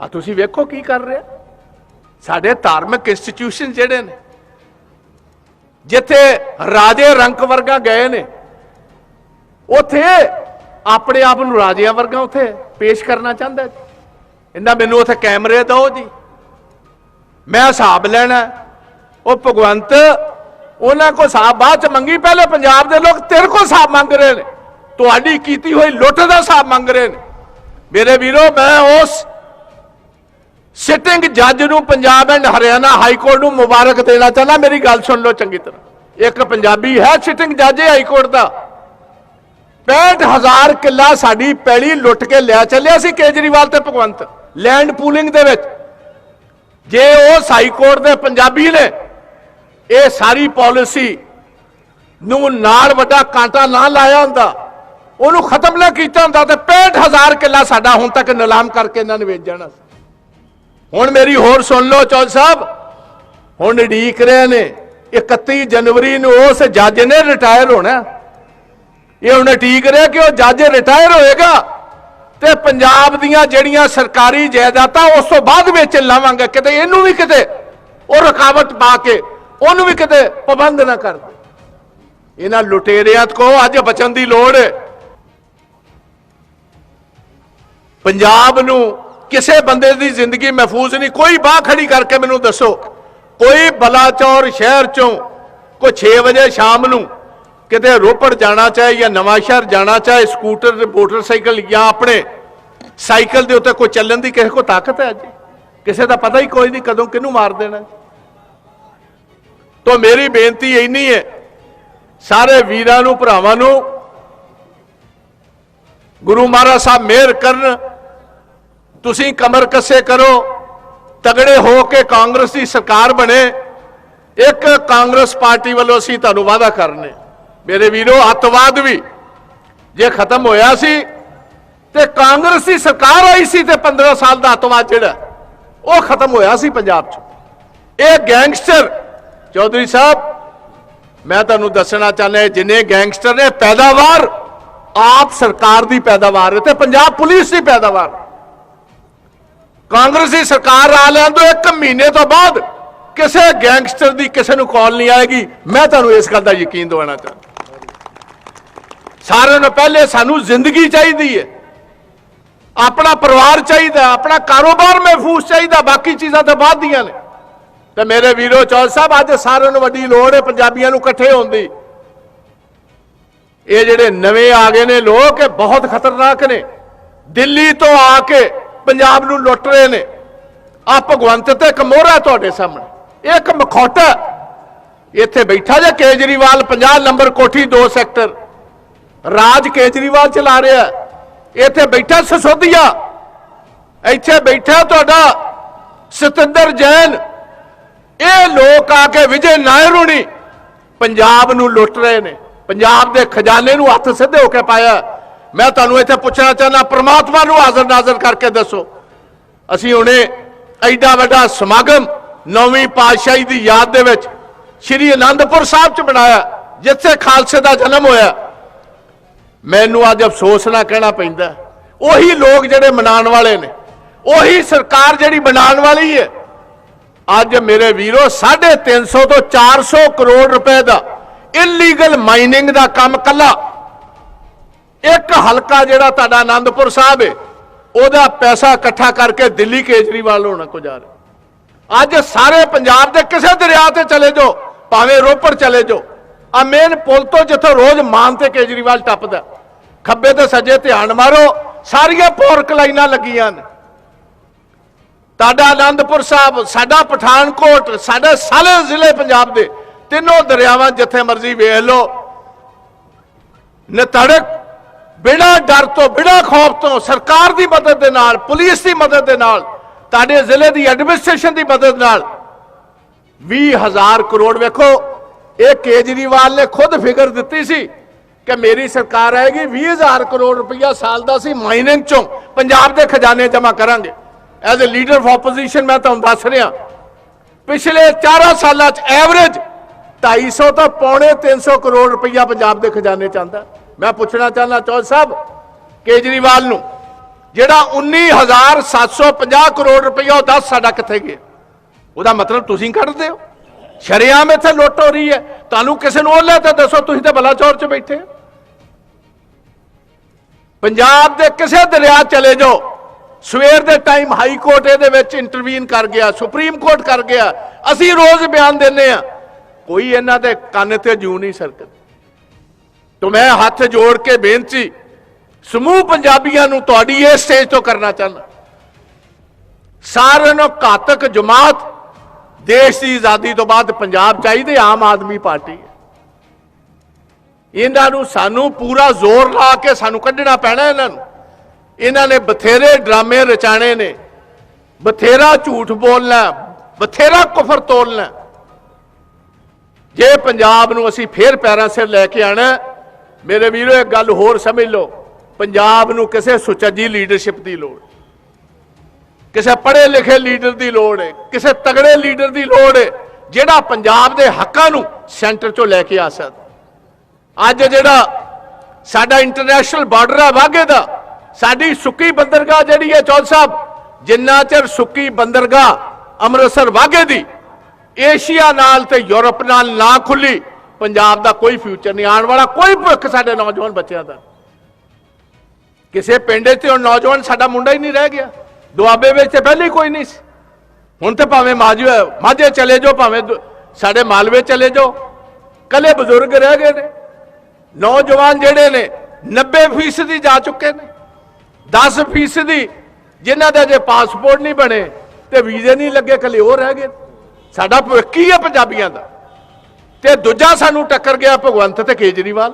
ਆ ਤੁਸੀਂ ਵੇਖੋ ਕੀ ਕਰ ਰਿਹਾ। ਸਾਡੇ ਧਾਰਮਿਕ ਇੰਸਟੀਟਿਊਸ਼ਨ ਜਿਹੜੇ ਨੇ, ਜਿੱਥੇ ਰਾਜੇ ਰੰਕ ਵਰਗਾ ਗਏ ਨੇ, ਉਥੇ ਆਪਣੇ ਆਪ ਨੂੰ ਰਾਜਿਆਂ ਵਰਗਾ ਉਥੇ ਪੇਸ਼ ਕਰਨਾ ਚਾਹੁੰਦਾ ਜੀ। ਇੰਦਾ ਮੈਨੂੰ ਉਥੇ ਕੈਮਰੇ ਦਿਓ ਜੀ। ਮੈਂ ਹਿਸਾਬ ਲੈਣਾ, ਉਹ ਭਗਵੰਤ ਉਹਨਾਂ ਕੋ ਹਿਸਾਬ ਬਾਅਦ ਚ ਮੰਗੀ, ਪਹਿਲੇ ਪੰਜਾਬ ਦੇ ਲੋਕ ਤੇਰੇ ਕੋ ਹਿਸਾਬ ਮੰਗ ਰਹੇ ਨੇ। ਤੁਹਾਡੀ ਕੀਤੀ ਹੋਈ ਲੁੱਟ ਦਾ ਹਿਸਾਬ ਮੰਗ ਰਹੇ ਨੇ। ਮੇਰੇ ਵੀਰੋ, ਮੈਂ ਉਸ ਸਿਟਿੰਗ ਜੱਜ ਨੂੰ Punjab and Haryana high court ਨੂੰ ਮੁਬਾਰਕ ਦੇਣਾ ਚਾਹੁੰਦਾ, ਮੇਰੀ ਗੱਲ ਸੁਣ ਲਓ ਚੰਗੀ ਤਰ੍ਹਾਂ। ਇੱਕ ਪੰਜਾਬੀ ਹੈ ਸਿਟਿੰਗ ਜੱਜ ਹਾਈ ਕੋਰਟ ਦਾ। 65000 ਕਿੱਲਾ ਸਾਡੀ ਪੈਲੀ ਲੁੱਟ ਕੇ ਲਿਆ ਚੱਲਿਆ ਸੀ ਕੇਜਰੀਵਾਲ ਤੇ ਭਗਵੰਤ ਲੈਂਡ ਪੂਲਿੰਗ ਦੇ ਵਿੱਚ। ਜੇ ਉਹ ਹਾਈ ਕੋਰਟ ਦੇ ਪੰਜਾਬੀ ਨੇ ਇਹ ਸਾਰੀ ਪਾਲਿਸੀ ਨੂੰ ਨਾਲ ਵੱਡਾ ਕਾਂਟਾ ਨਾ ਲਾਇਆ ਹੁੰਦਾ, ਉਹਨੂੰ ਖਤਮ ਨਾ ਕੀਤਾ ਹੁੰਦਾ, ਤੇ 65000 ਕਿੱਲਾ ਸਾਡਾ ਹੁਣ ਤੱਕ ਨਿਲਾਮ ਕਰਕੇ ਇਹਨਾਂ ਨੇ ਵੇਚ ਜਾਣਾ ਸੀ। ਹੁਣ ਮੇਰੀ ਹੋਰ ਸੁਣ ਲਓ ਚੌਲ ਸਾਹਿਬ। ਹੁਣ ਢੀਕ ਰਹੇ ਨੇ। 31 ਜਨਵਰੀ ਨੂੰ ਉਸ ਜੱਜ ਨੇ ਰਿਟਾਇਰ ਹੋਣਾ। ਇਹ ਹੁਣ ਢੀਕ ਰਿਹਾ ਕਿ ਉਹ ਜੱਜ ਰਿਟਾਇਰ ਹੋਏਗਾ। ਤੇ ਪੰਜਾਬ ਦੀਆਂ ਜਿਹੜੀਆਂ ਸਰਕਾਰੀ ਜਾਇਦਾਦਾਂ ਉਸ ਤੋਂ ਬਾਅਦ ਵਿੱਚ ਲਾਵਾਂਗੇ। ਕਿਤੇ ਇਹਨੂੰ ਵੀ ਕਿਤੇ ਉਹ ਰੁਕਾਵਟ ਪਾ ਕੇ ਉਹਨੂੰ ਵੀ ਕਿਤੇ ਪਾਬੰਦ ਨਾ ਕਰ ਇਹਨਾਂ ਲੁਟੇਰਿਆਂ ਕੋ ਅੱਜ ਬਚਣ ਦੀ ਲੋੜ ਹੈ। ਪੰਜਾਬ ਨੂੰ ਕਿਸੇ ਬੰਦੇ ਦੀ ਜ਼ਿੰਦਗੀ ਮਹਿਫੂਜ਼ ਨਹੀਂ। ਕੋਈ ਬਾਹ ਖੜੀ ਕਰਕੇ ਮੈਨੂੰ ਦੱਸੋ, ਕੋਈ ਬਲਾਚੌਰ ਸ਼ਹਿਰ ਚੋਂ ਕੋਈ 6 ਵਜੇ ਸ਼ਾਮ ਨੂੰ ਕਿਤੇ ਰੋਪੜ ਜਾਣਾ ਚਾਹੇ ਜਾਂ ਨਵਾਂ ਸ਼ਹਿਰ ਜਾਣਾ ਚਾਹੇ, ਸਕੂਟਰ ਤੇ ਮੋਟਰਸਾਈਕਲ ਜਾਂ ਆਪਣੇ ਸਾਈਕਲ ਦੇ ਉੱਤੇ ਕੋਈ ਚੱਲਣ ਦੀ ਕਿਸੇ ਕੋ ਤਾਕਤ ਹੈ ਜੀ? ਕਿਸੇ ਦਾ ਪਤਾ ਹੀ ਕੋਈ ਨਹੀਂ ਕਦੋਂ ਕਿਹਨੂੰ ਮਾਰ ਦੇਣਾ ਤੋਂ ਮੇਰੀ ਬੇਨਤੀ ਇੰਨੀ ਹੈ, ਸਾਰੇ ਵੀਰਾਂ ਨੂੰ, ਭਰਾਵਾਂ ਨੂੰ, ਗੁਰੂ ਮਹਾਰਾਜ ਸਾਹਿਬ ਮਿਹਰ ਕਰਨ ਤੁਸੀਂ ਕਮਰ ਕੱਸੇ ਕਰੋ, ਤਗੜੇ ਹੋ ਕੇ ਕਾਂਗਰਸ ਦੀ ਸਰਕਾਰ ਬਣੇ। ਇੱਕ ਕਾਂਗਰਸ ਪਾਰਟੀ ਵੱਲੋਂ ਅਸੀਂ ਤੁਹਾਨੂੰ ਵਾਅਦਾ ਕਰਨੇ। ਮੇਰੇ ਵੀਰੋ, ਅੱਤਵਾਦ ਵੀ ਜੇ ਖਤਮ ਹੋਇਆ ਸੀ, ਤੇ ਕਾਂਗਰਸ ਦੀ ਸਰਕਾਰ ਆਈ ਸੀ ਤੇ 15 ਸਾਲ ਦਾ ਅੱਤਵਾਦ ਜਿਹੜਾ, ਉਹ ਖਤਮ ਹੋਇਆ ਸੀ ਪੰਜਾਬ 'ਚ। ਇਹ ਗੈਂਗਸਟਰ, ਚੌਧਰੀ ਸਾਹਿਬ, ਮੈਂ ਤੁਹਾਨੂੰ ਦੱਸਣਾ ਚਾਹੁੰਦਾ, ਜਿੰਨੇ ਗੈਂਗਸਟਰ ਨੇ, ਪੈਦਾਵਾਰ ਆਪ ਸਰਕਾਰ ਦੀ ਪੈਦਾਵਾਰ ਹੈ ਤੇ ਪੰਜਾਬ ਪੁਲਿਸ ਦੀ ਪੈਦਾਵਾਰ। ਕਾਂਗਰਸੀ ਸਰਕਾਰ ਆ ਲੈਣ ਤੋਂ ਇੱਕ ਮਹੀਨੇ ਤੋਂ ਬਾਅਦ ਕਿਸੇ ਗੈਂਗਸਟਰ ਦੀ ਕਿਸੇ ਨੂੰ ਕਾਲ ਨਹੀਂ ਆਏਗੀ। ਮੈਂ ਤੁਹਾਨੂੰ ਇਸ ਗੱਲ ਦਾ ਯਕੀਨ ਦਿਵਾਉਣਾ ਚਾਹੁੰਦਾ। ਸਾਰਿਆਂ ਨੂੰ ਪਹਿਲੇ ਸਾਨੂੰ ਜ਼ਿੰਦਗੀ ਚਾਹੀਦੀ ਹੈ। ਆਪਣਾ ਪਰਿਵਾਰ ਚਾਹੀਦਾ, ਆਪਣਾ ਕਾਰੋਬਾਰ ਮਹਿਫੂਜ਼ ਚਾਹੀਦਾ, ਬਾਕੀ ਚੀਜ਼ਾਂ ਤਾਂ ਬਾਅਦ ਦੀਆਂ ਨੇ। ਤੇ ਮੇਰੇ ਵੀਰੋ ਚੌਲ ਸਾਹਿਬ, ਅੱਜ ਸਾਰਿਆਂ ਨੂੰ ਵੱਡੀ ਲੋੜ ਹੈ ਪੰਜਾਬੀਆਂ ਨੂੰ ਇਕੱਠੇ ਹੋਣ ਦੀ। ਇਹ ਜਿਹੜੇ ਨਵੇਂ ਆ ਗਏ ਨੇ, ਲੋਕ ਇਹ ਬਹੁਤ ਖਤਰਨਾਕ ਨੇ। ਦਿੱਲੀ ਤੋਂ ਆ ਕੇ ਪੰਜਾਬ ਨੂੰ ਲੁੱਟ ਰਹੇ ਨੇ। ਆ ਭਗਵੰਤ ਤੇ ਇੱਕ ਮੋਹਰਾ ਤੁਹਾਡੇ ਸਾਹਮਣੇ। ਇੱਕ ਮਖੌਟਾ ਇੱਥੇ ਬੈਠਾ ਜੇ ਕੇਜਰੀਵਾਲ 50 ਨੰਬਰ ਕੋਠੀ 2 ਸੈਕਟਰ। ਰਾਜ ਕੇਜਰੀਵਾਲ ਚਲਾ ਰਿਹਾ ਇੱਥੇ ਬੈਠਾ ਸਸੋਦੀਆ। ਇੱਥੇ ਬੈਠਾ ਤੁਹਾਡਾ ਸਤਿੰਦਰ ਜੈਨ। ਇਹ ਲੋਕ ਆ ਕੇ ਵਿਜੇ ਨਾਇਰ ਪੰਜਾਬ ਨੂੰ ਲੁੱਟ ਰਹੇ ਨੇ। ਪੰਜਾਬ ਦੇ ਖਜ਼ਾਨੇ ਨੂੰ ਹੱਥ ਸਿੱਧੇ ਹੋ ਕੇ ਪਾਇਆ। ਮੈਂ ਤੁਹਾਨੂੰ ਇੱਥੇ ਪੁੱਛਣਾ ਚਾਹੁੰਦਾ, ਪ੍ਰਮਾਤਮਾ ਨੂੰ ਹਾਜ਼ਰ ਨਾਜ਼ਰ ਕਰਕੇ ਦੱਸੋ। ਅਸੀਂ ਹੁਣੇ ਐਡਾ ਵੱਡਾ ਸਮਾਗਮ ਨੌਵੀਂ ਪਾਤਸ਼ਾਹੀ ਦੀ ਯਾਦ ਦੇ ਵਿੱਚ ਸ੍ਰੀ ਅਨੰਦਪੁਰ ਸਾਹਿਬ ਚ ਬਣਾਇਆ, ਜਿੱਥੇ ਖਾਲਸੇ ਦਾ ਜਨਮ ਹੋਇਆ। ਮੈਨੂੰ ਅੱਜ ਅਫਸੋਸ ਨਾ ਕਹਿਣਾ ਪੈਂਦਾ, ਉਹੀ ਲੋਕ ਜਿਹੜੇ ਮਨਾਉਣ ਵਾਲੇ ਨੇ, ਉਹੀ ਸਰਕਾਰ ਜਿਹੜੀ ਬਣਾਉਣ ਵਾਲੀ ਹੈ, ਅੱਜ ਮੇਰੇ ਵੀਰੋ 350 ਤੋਂ 400 ਕਰੋੜ ਰੁਪਏ ਦਾ ਇਲੀਗਲ ਮਾਈਨਿੰਗ ਦਾ ਕੰਮ ਕੱਲਾ ਇੱਕ ਹਲਕਾ ਜਿਹੜਾ ਤੁਹਾਡਾ ਆਨੰਦਪੁਰ ਸਾਹਿਬ ਹੈ ਉਹਦਾ ਪੈਸਾ ਇਕੱਠਾ ਕਰਕੇ ਦਿੱਲੀ ਕੇਜਰੀਵਾਲ ਹੋਣਾ ਕੋ ਜਾ ਰਿਹਾ। ਅੱਜ ਸਾਰੇ ਪੰਜਾਬ ਦੇ ਕਿਸੇ ਦਰਿਆ ਤੇ ਚਲੇ ਜਾਓ, ਭਾਵੇਂ ਰੋਪੜ ਚਲੇ ਜਾਓ। ਆ ਮੇਨ ਪੁਲ ਤੋਂ ਜਿੱਥੋਂ ਰੋਜ਼ ਮਾਨ ਤੇ ਕੇਜਰੀਵਾਲ ਟੱਪਦਾ ਖੱਬੇ ਤੇ ਸੱਜੇ ਧਿਆਨ ਮਾਰੋ, ਸਾਰੀਆਂ ਪੋਰਕ ਲਾਈਨਾਂ ਲੱਗੀਆਂ ਨੇ। ਤੁਹਾਡਾ ਆਨੰਦਪੁਰ ਸਾਹਿਬ, ਸਾਡਾ ਪਠਾਨਕੋਟ, ਸਾਡੇ ਸਾਰੇ ਜ਼ਿਲ੍ਹੇ ਪੰਜਾਬ ਦੇ ਤਿੰਨੋਂ ਦਰਿਆਵਾਂ ਜਿੱਥੇ ਮਰਜ਼ੀ ਵੇਖ ਲਓ। ਨਤੜਕ ਬਿਨਾਂ ਡਰ ਤੋਂ, ਬਿਨਾਂ ਖੌਫ ਤੋਂ ਸਰਕਾਰ ਦੀ ਮਦਦ ਦੇ ਨਾਲ, ਪੁਲਿਸ ਦੀ ਮਦਦ ਦੇ ਨਾਲ, ਤੁਹਾਡੇ ਜ਼ਿਲ੍ਹੇ ਦੀ ਐਡਮਿਨਿਸਟ੍ਰੇਸ਼ਨ ਦੀ ਮਦਦ ਨਾਲ 20000 ਕਰੋੜ ਵੇਖੋ, ਇਹ ਕੇਜਰੀਵਾਲ ਨੇ ਖੁਦ ਫਿਗਰ ਦਿੱਤੀ ਸੀ ਕਿ ਮੇਰੀ ਸਰਕਾਰ ਆਏਗੀ 20000 ਕਰੋੜ ਰੁਪਈਆ ਸਾਲ ਦਾ ਸੀ ਮਾਈਨਿੰਗ ਚੋਂ ਪੰਜਾਬ ਦੇ ਖਜ਼ਾਨੇ ਜਮ੍ਹਾਂ ਕਰਾਂਗੇ। As a leader of opposition ਮੈਂ ਤੁਹਾਨੂੰ ਦੱਸ ਰਿਹਾ, ਪਿਛਲੇ 4 ਸਾਲਾਂ 'ਚ ਐਵਰੇਜ 250 ਤੋਂ ਪੌਣੇ 300 ਕਰੋੜ ਰੁਪਈਆ ਪੰਜਾਬ ਦੇ ਖਜ਼ਾਨੇ ਚ ਆਉਂਦਾ। ਮੈਂ ਪੁੱਛਣਾ ਚਾਹੁੰਦਾ ਚੌਧਰੀ ਸਾਹਿਬ, ਕੇਜਰੀਵਾਲ ਨੂੰ, ਜਿਹੜਾ 19750 ਕਰੋੜ ਰੁਪਈਆ ਉਹ ਦੱਸ ਸਾਡਾ ਕਿੱਥੇ ਗਿਆ? ਉਹਦਾ ਮਤਲਬ ਤੁਸੀਂ ਕੱਢਦੇ ਹੋ? ਸ਼ਰਿਆਮ ਇੱਥੇ ਲੁੱਟ ਹੋ ਰਹੀ ਹੈ। ਤੁਹਾਨੂੰ ਕਿਸੇ ਨੂੰ ਉਹ ਲੈ ਤਾਂ ਦੱਸੋ, ਤੁਸੀਂ ਤੇ ਬਲਾਚੌਰ 'ਚ ਬੈਠੇ ਹੋ। ਪੰਜਾਬ ਦੇ ਕਿਸੇ ਦਰਿਆ ਚਲੇ ਜਾਓ। ਸਵੇਰ ਦੇ ਟਾਈਮ ਹਾਈ ਕੋਰਟ ਇਹਦੇ ਵਿੱਚ ਇੰਟਰਵੀਨ ਕਰ ਗਿਆ, ਸੁਪਰੀਮ ਕੋਰਟ ਕਰ ਗਿਆ। ਅਸੀਂ ਰੋਜ਼ ਬਿਆਨ ਦਿੰਨੇ ਆ ਕੋਈ ਇਹਨਾਂ ਦੇ ਕੰਨ ਤੇ ਜੂ ਨਹੀਂ ਸਰਕਦੀ। ਤੋ ਮੈਂ ਹੱਥ ਜੋੜ ਕੇ ਬੇਨਤੀ, ਸਮੂਹ ਪੰਜਾਬੀਆਂ ਨੂੰ ਤੁਹਾਡੀ ਇਸ ਸਟੇਜ ਤੋਂ ਕਰਨਾ ਚਾਹੁੰਦਾ। ਸਾਰਿਆਂ ਨੂੰ ਘਾਤਕ ਜਮਾਤ ਦੇਸ਼ ਦੀ ਆਜ਼ਾਦੀ ਤੋਂ ਬਾਅਦ ਪੰਜਾਬ ਚਾਹੀਦੇ ਆਮ ਆਦਮੀ ਪਾਰਟੀ ਇਹਨਾਂ ਨੂੰ ਸਾਨੂੰ ਪੂਰਾ ਜ਼ੋਰ ਲਾ ਕੇ ਸਾਨੂੰ ਕੱਢਣਾ ਪੈਣਾ ਇਹਨਾਂ ਨੂੰ। ਇਹਨਾਂ ਨੇ ਬਥੇਰੇ ਡਰਾਮੇ ਰਚਾਣੇ ਨੇ। ਬਥੇਰਾ ਝੂਠ ਬੋਲਣਾ, ਬਥੇਰਾ ਕੁਫਰ ਤੋਲਣਾ ਜੇ ਪੰਜਾਬ ਨੂੰ ਅਸੀਂ ਫੇਰ ਪੈਰਾਂ ਸਿਰ ਲੈ ਕੇ ਆਣਾ ਮੇਰੇ ਵੀਰੋ, ਇੱਕ ਗੱਲ ਹੋਰ ਸਮਝ ਲਓ। ਪੰਜਾਬ ਨੂੰ ਕਿਸੇ ਸੁਚੱਜੀ ਲੀਡਰਸ਼ਿਪ ਦੀ ਲੋੜ। ਕਿਸੇ ਪੜ੍ਹੇ ਲਿਖੇ ਲੀਡਰ ਦੀ ਲੋੜ ਹੈ, ਕਿਸੇ ਤਗੜੇ ਲੀਡਰ ਦੀ ਲੋੜ ਹੈ, ਜਿਹੜਾ ਪੰਜਾਬ ਦੇ ਹੱਕਾਂ ਨੂੰ ਸੈਂਟਰ ਚੋਂ ਲੈ ਕੇ ਆ ਸਕਦਾ। ਅੱਜ ਜਿਹੜਾ ਸਾਡਾ ਇੰਟਰਨੈਸ਼ਨਲ ਬਾਰਡਰ ਹੈ ਵਾਘੇ ਦਾ, ਸਾਡੀ ਸੁੱਕੀ ਬੰਦਰਗਾਹ ਜਿਹੜੀ ਹੈ ਚੌਲ ਸਾਹਿਬ, ਜਿੰਨਾ ਚਿਰ ਸੁੱਕੀ ਬੰਦਰਗਾਹ ਅੰਮ੍ਰਿਤਸਰ ਵਾਘੇ ਦੀ, ਏਸ਼ੀਆ ਨਾਲ ਤੇ ਯੂਰਪ ਨਾਲ ਨਾ ਖੁੱਲੀ ਪੰਜਾਬ ਦਾ ਕੋਈ ਫਿਊਚਰ ਨਹੀਂ, ਆਉਣ ਵਾਲਾ ਕੋਈ ਭਵਿੱਖ ਸਾਡੇ ਨੌਜਵਾਨ ਬੱਚਿਆਂ ਦਾ। ਕਿਸੇ ਪਿੰਡ 'ਚ ਤੇ ਹੁਣ ਨੌਜਵਾਨ ਸਾਡਾ ਮੁੰਡਾ ਹੀ ਨਹੀਂ ਰਹਿ ਗਿਆ। ਦੁਆਬੇ ਵਿੱਚ ਤੇ ਪਹਿਲੇ ਕੋਈ ਨਹੀਂ ਸੀ। ਹੁਣ ਤੇ ਭਾਵੇਂ ਮਾਝੇ ਮਾਝੇ ਚਲੇ ਜਾਓ, ਭਾਵੇਂ ਦੁ- ਸਾਡੇ ਮਾਲਵੇ ਚਲੇ ਜਾਓ। ਕੱਲੇ ਬਜ਼ੁਰਗ ਰਹਿ ਗਏ ਨੇ। ਨੌਜਵਾਨ ਜਿਹੜੇ ਨੇ 90% ਜਾ ਚੁੱਕੇ ਨੇ। 10% ਹੀ ਜਿਨ੍ਹਾਂ ਦੇ ਅਜੇ ਪਾਸਪੋਰਟ ਨਹੀਂ ਬਣੇ ਤੇ ਵੀਜ਼ੇ ਨਹੀਂ ਲੱਗੇ ਕੱਲੇ ਉਹ ਰਹਿ ਗਏ ਸਾਡਾ ਭਵਿੱਖ ਕੀ ਹੈ ਪੰਜਾਬੀਆਂ ਦਾ। ਤੇ ਦੂਜਾ ਸਾਨੂੰ ਟੱਕਰ ਗਿਆ ਭਗਵੰਤ ਤੇ ਕੇਜਰੀਵਾਲ।